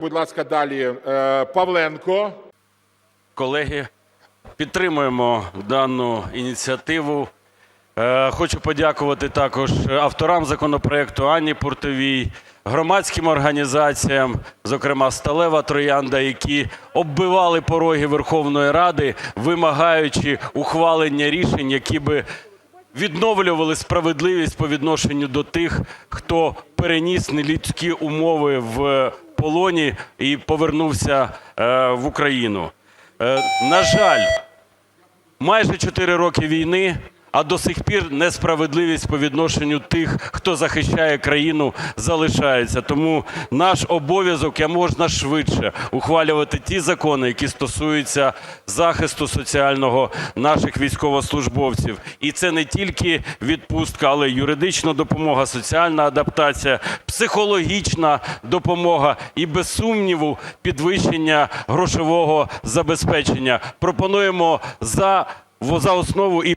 Будь ласка, далі е, Павленко. Колеги, підтримуємо дану ініціативу. Е, Хочу подякувати також авторам законопроекту Анні Пуртовій, громадським організаціям, зокрема Сталева Троянда, які оббивали пороги Верховної Ради, вимагаючи ухвалення рішень, які би відновлювали справедливість по відношенню до тих, хто переніс нелюдські умови в полоні і повернувся е, в Україну. Е, На жаль, майже 4 роки війни, а до сих пір несправедливість по відношенню тих, хто захищає країну, залишається. Тому наш обов'язок як можна швидше ухвалювати ті закони, які стосуються захисту соціального наших військовослужбовців. І це не тільки відпустка, але й юридична допомога, соціальна адаптація, психологічна допомога і, без сумніву, підвищення грошового забезпечення. Пропонуємо за, за основу і